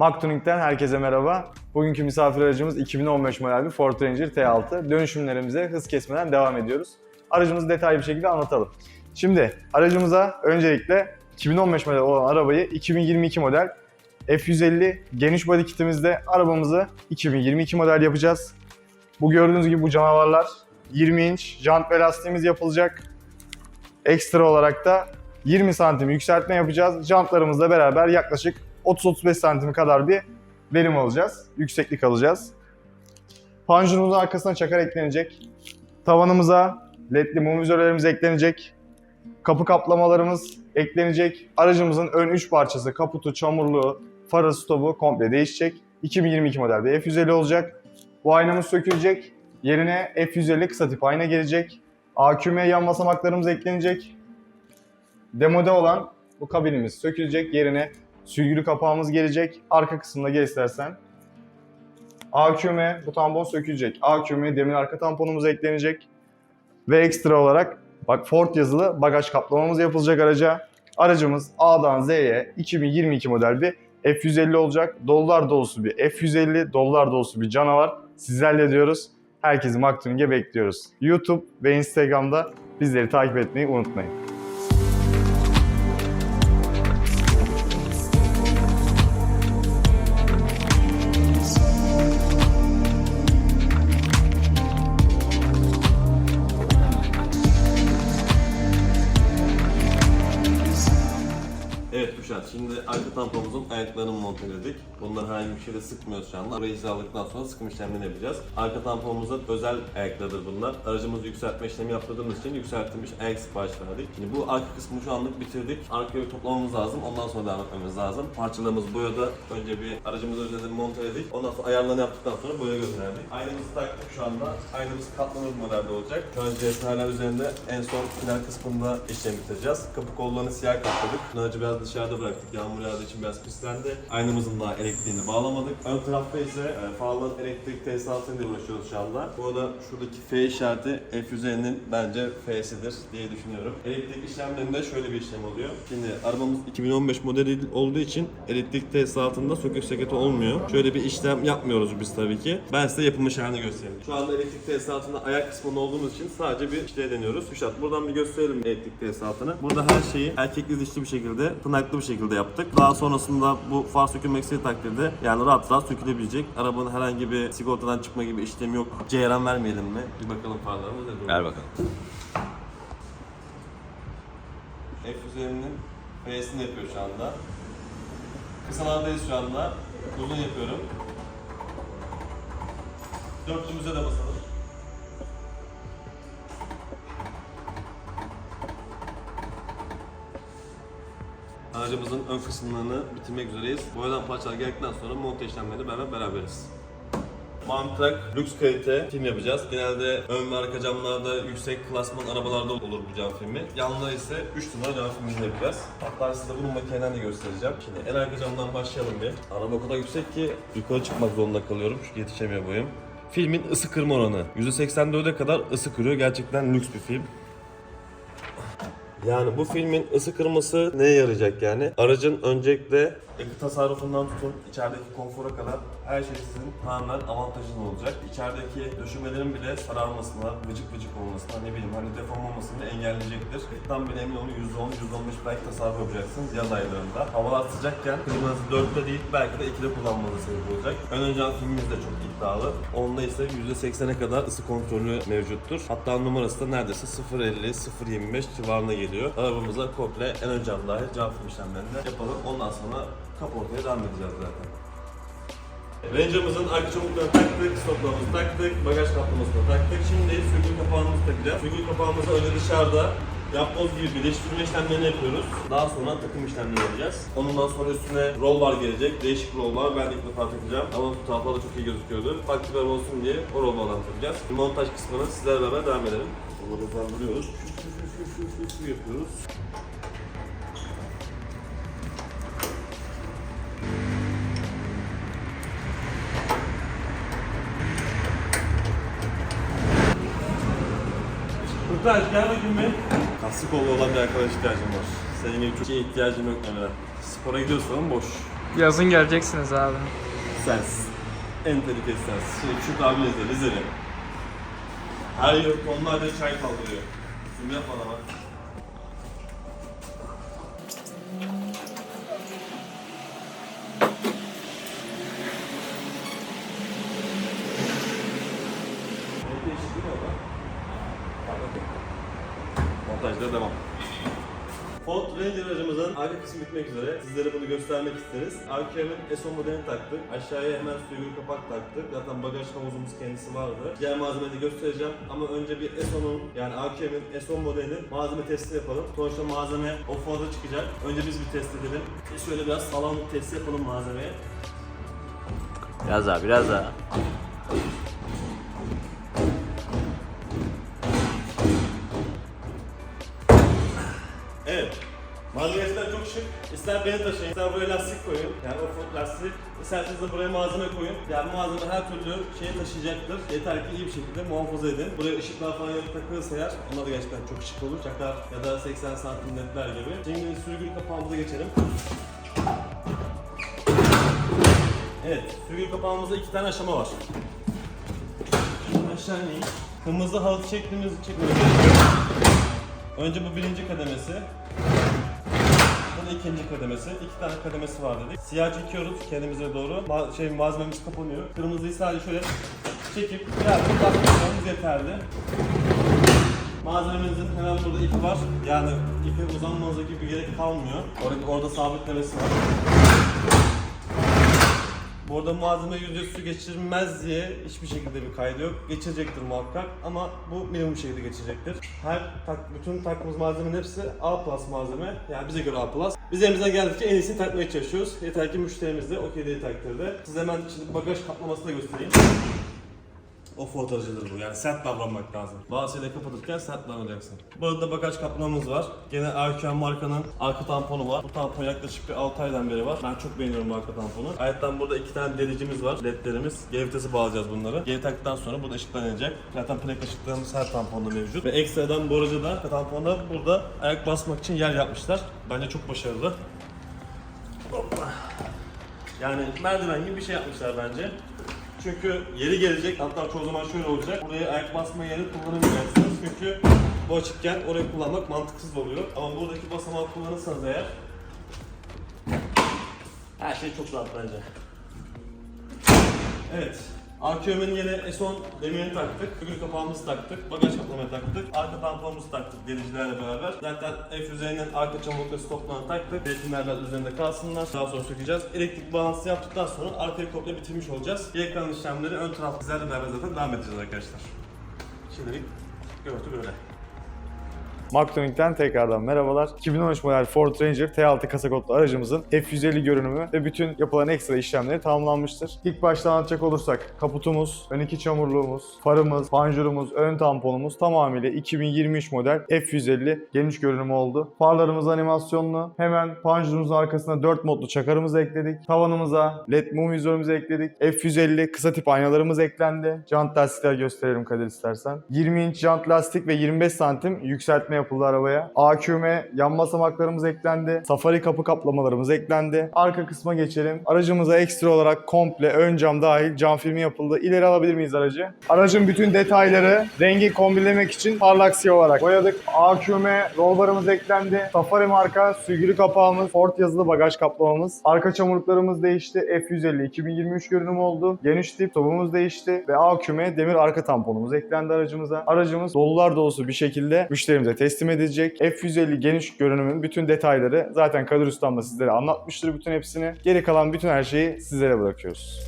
Maktuning'den herkese merhaba. Bugünkü misafir aracımız 2015 model bir Ford Ranger T6. Dönüşümlerimize hız kesmeden devam ediyoruz. Aracımızı detaylı bir şekilde anlatalım. Şimdi aracımıza öncelikle 2015 model olan arabayı 2022 model F150 geniş body kitimizde arabamızı 2022 model yapacağız. Bu gördüğünüz gibi bu canavarlar 20 inç jant ve lastiğimiz yapılacak. Ekstra olarak da 20 santim yükseltme yapacağız. Jantlarımızla beraber yaklaşık 30-35 santim kadar bir verim alacağız. Yükseklik alacağız. Panjurumuzun arkasına çakar eklenecek. Tavanımıza ledli mum vizörlerimiz eklenecek. Kapı kaplamalarımız eklenecek. Aracımızın ön 3 parçası, kaputu, çamurluğu, farı, stopu komple değişecek. 2022 model bir F150 olacak. Bu aynamız sökülecek. Yerine F150 kısa tip ayna gelecek. AQM yan basamaklarımız eklenecek. Demode olan bu kabinimiz sökülecek. Yerine sürgülü kapağımız gelecek. Arka kısımda gel istersen. AQM bu tampon sökülecek. AQM demir arka tamponumuz eklenecek. Ve ekstra olarak bak Ford yazılı bagaj kaplamamız yapılacak araca. Aracımız A'dan Z'ye 2022 model bir F150 olacak. Dolar dolusu bir F150, dolar dolusu bir canavar. Sizlerle diyoruz. Herkesi Maktuning'e bekliyoruz. YouTube ve Instagram'da bizleri takip etmeyi unutmayın. Kuşat, şimdi arka tamponumuzun ayaklarını monteledik. Bunları herhangi bir şeyle sıkmıyoruz şu anda. Burayı hizaladıktan sonra sıkım işlemlerini yapacağız. Arka tamponumuzun özel ayaklarıdır bunlar. Aracımızı yükseltme işlemi yaptırdığımız için yükseltilmiş ayak sipariş verdik. Şimdi bu arka kısmını şu anlık bitirdik. Arkayı toplamamız lazım. Ondan sonra devam etmemiz lazım. Parçalarımız boyada. Önce bir aracımızı üzerinde monteledik. Ondan sonra ayarlarını yaptıktan sonra boya gönderdik. Aynamızı taktık şu anda. Aynamız katlanır modelde olacak. Şu an CSR'ler üzerinde en son final kısmında işlemi bitireceğiz. Kapı kollarını siyah kapladık. Aracı biraz dışarıda bıraktık. Yağmur yağdığı için biraz pislendi. Aynamızın daha elektriğini bağlamadık. Ön tarafta ise e, farların elektrik tesisatıyla uğraşıyoruz şu anda. Bu arada şuradaki F işareti F150'nin bence F'sidir diye düşünüyorum. Elektrik işlemlerinde şöyle bir işlem oluyor. Şimdi arabamız 2015 modeli olduğu için elektrik tesisatında sökük seketi olmuyor. Şöyle bir işlem yapmıyoruz biz tabii ki. Ben size yapılmış halini göstereyim. Şu anda elektrik tesisatında ayak kısmında olduğumuz için sadece bir işte deniyoruz. Kuşat buradan bir gösterelim elektrik tesisatını. Burada her şeyi erkekli dişli bir şekilde, tırnaklı bir şekilde yaptık. Daha sonrasında bu far sökülmek istediği takdirde yani rahat rahat sökülebilecek. Arabanın herhangi bir sigortadan çıkma gibi işlemi yok. Ceyran vermeyelim mi? Bir bakalım farlarımız ne durumda. Ver bakalım. F150'nin F'sini yapıyor şu anda. Kısalardayız şu anda. Uzun yapıyorum. Dörtlümüze de basalım. Aracımızın ön kısımlarını bitirmek üzereyiz. Boyadan parçalar geldikten sonra monte işlemlerini beraber beraberiz. Mantrak lüks kalite film yapacağız. Genelde ön ve arka camlarda yüksek klasman arabalarda olur bu cam filmi. Yanında ise 3 numara cam filmini yapacağız. Hatta size bunun makineden de göstereceğim. Şimdi en arka camdan başlayalım bir. Araba o kadar yüksek ki yukarı çıkmak zorunda kalıyorum çünkü yetişemiyor boyum. Filmin ısı kırma oranı %84'e kadar ısı kırıyor. Gerçekten lüks bir film. Yani bu filmin ısı kırması neye yarayacak yani? Aracın öncelikle yakıt tasarrufundan tutun içerideki konfora kadar her şey sizin tamamen avantajın olacak. İçerideki döşemelerin bile sararmasına, vıcık vıcık olmasına, ne bileyim hani deform olmasını engelleyecektir. Yakıttan bile emin olun %10-%15 belki tasarruf yapacaksınız yaz aylarında. Havalar sıcakken klimanızı 4'te değil belki de 2'de kullanmanız sebep olacak. Ön ön cam filmimiz de çok iddialı. Onda ise %80'e kadar ısı kontrolü mevcuttur. Hatta numarası da neredeyse 0.50, 0.25 civarına geliyor. Arabamıza komple en ön cam dahil cam film yapalım. Ondan sonra kaportaya devam edeceğiz zaten. Range'ımızın arka çamurlarını taktık, stoplarımızı taktık, bagaj kaplamasını taktık. Şimdi sürgü kapağımızı takacağız. Sürgü kapağımızı önce dışarıda yapboz gibi birleştirme işlemlerini yapıyoruz. Daha sonra takım işlemleri yapacağız. Ondan sonra üstüne roll bar gelecek. Değişik roll bar. Ben de ilk defa takacağım. Ama fotoğraflarda çok iyi gözüküyordu. Farklı bir olsun diye o roll bardan takacağız. Montaj kısmına sizlerle beraber devam edelim. Onları hızlandırıyoruz. Yapıyoruz. Kurtaş gel bakayım bir. Kaslı kollu olan bir arkadaş ihtiyacım var. Senin gibi çok iyi ihtiyacım yok Emre. Spora gidiyorsun ama boş. Yazın geleceksiniz abi. Sensiz. En tehlikeli sensiz. Şimdi Küçük abiniz de Rizeli. Her yıl tonlarca çay kaldırıyor. Şimdi yap bana bak. Montajda devam. Ford Ranger aracımızın arka kısmı bitmek üzere. Sizlere bunu göstermek isteriz. AKM'in S10 modelini taktık. Aşağıya hemen sürgülü kapak taktık. Zaten bagaj havuzumuz kendisi vardı. Diğer malzemeyi de göstereceğim. Ama önce bir S10'un yani AKM'in S10 modelinin malzeme testi yapalım. Sonuçta malzeme off-road'a çıkacak. Önce biz bir test edelim. Şöyle biraz sağlamlık testi yapalım malzemeye. Biraz daha biraz daha. Malzemeler çok şık. İster beni taşıyın, ister buraya lastik koyun. Yani o lastik. İsterseniz de buraya malzeme koyun. Yani malzeme her türlü şeyi taşıyacaktır. Yeter ki iyi bir şekilde muhafaza edin. Buraya ışıklar falan yok takılırsa eğer, onlar da gerçekten çok şık olur. Çakar ya da 80 santim ledler gibi. Şimdi sürgülü kapağımıza geçelim. Evet, sürgülü kapağımızda iki tane aşama var. Aşağı. Kırmızı halı çektiğimiz çekmemiz. Önce bu birinci kademesi. Bu ikinci kademesi. İki tane kademesi var dedik. Siyah çekiyoruz kendimize doğru. Ma- şey malzememiz kapanıyor. Kırmızıyı sadece şöyle çekip birazcık basmamız yeterli. Malzememizin hemen burada ipi var. Yani ipi uzanmanıza gibi bir gerek kalmıyor. Orada, orada sabitlemesi var. Burada malzeme yüzde su geçirmez diye hiçbir şekilde bir kaydı yok. Geçirecektir muhakkak ama bu minimum şekilde geçirecektir. Her tak, bütün taktığımız malzemenin hepsi A plus malzeme. Yani bize göre A plus. Biz elimizden geldikçe en iyisini takmaya çalışıyoruz. Yeter ki müşterimiz de okey dediği takdirde. Size hemen şimdi bagaj kaplamasını da göstereyim. O fotoğrafçıdır bu yani sert davranmak lazım. Bazı şeyleri kapatırken sert davranacaksın. Burada bagaj kaplamamız var. Gene RQM markanın arka tamponu var. Bu tampon yaklaşık bir 6 aydan beri var. Ben çok beğeniyorum bu arka tamponu. Ayrıca burada iki tane delicimiz var. ledlerimiz. G bağlayacağız bunları. Geri taktıktan sonra burada ışıklar yanacak. Zaten plak ışıklarımız her tamponda mevcut. Ve ekstradan bu aracı da tamponda burada ayak basmak için yer yapmışlar. Bence çok başarılı. Hoppa. Yani merdiven gibi bir şey yapmışlar bence. Çünkü yeri gelecek, hatta çoğu zaman şöyle olacak. Buraya ayak basma yeri kullanamayacaksınız. Çünkü bu açıkken orayı kullanmak mantıksız oluyor. Ama buradaki basamağı kullanırsanız eğer her şey çok rahat bence. Evet. AQM'in yine S10 demirini taktık. Figür kapağımızı taktık. Bagaj kaplamayı taktık. Arka tamponumuzu taktık delicilerle beraber. Zaten F150'nin arka çamurlukları stoplarını taktık. Resimler biraz üzerinde kalsınlar. Daha sonra sökeceğiz. Elektrik bağlantısı yaptıktan sonra arkayı komple bitirmiş olacağız. Kalan işlemleri ön tarafta sizlerle beraber zaten devam edeceğiz arkadaşlar. Şimdilik görüntü böyle. Maktonik'ten tekrardan merhabalar. 2013 model Ford Ranger T6 kasa kodlu aracımızın F150 görünümü ve bütün yapılan ekstra işlemleri tamamlanmıştır. İlk başta anlatacak olursak kaputumuz, ön iki çamurluğumuz, farımız, panjurumuz, ön tamponumuz tamamıyla 2023 model F150 geniş görünümü oldu. Farlarımız animasyonlu. Hemen panjurumuzun arkasına 4 modlu çakarımızı ekledik. Tavanımıza LED mum vizörümüzü ekledik. F150 kısa tip aynalarımız eklendi. Jant lastikler gösterelim Kadir istersen. 20 inç jant lastik ve 25 santim yükseltme yapıldı arabaya. AQM yan basamaklarımız eklendi. Safari kapı kaplamalarımız eklendi. Arka kısma geçelim. Aracımıza ekstra olarak komple ön cam dahil cam filmi yapıldı. İleri alabilir miyiz aracı? Aracın bütün detayları rengi kombinlemek için parlak siyah olarak boyadık. AQM roll barımız eklendi. Safari marka sürgülü kapağımız, Ford yazılı bagaj kaplamamız. Arka çamurluklarımız değişti. F150 2023 görünümü oldu. Geniş tip topumuz değişti ve AQM demir arka tamponumuz eklendi aracımıza. Aracımız dolular dolusu bir şekilde müşterimize teslim teslim edecek. F-150 geniş görünümün bütün detayları zaten Kadir Ustam da sizlere anlatmıştır bütün hepsini. Geri kalan bütün her şeyi sizlere bırakıyoruz.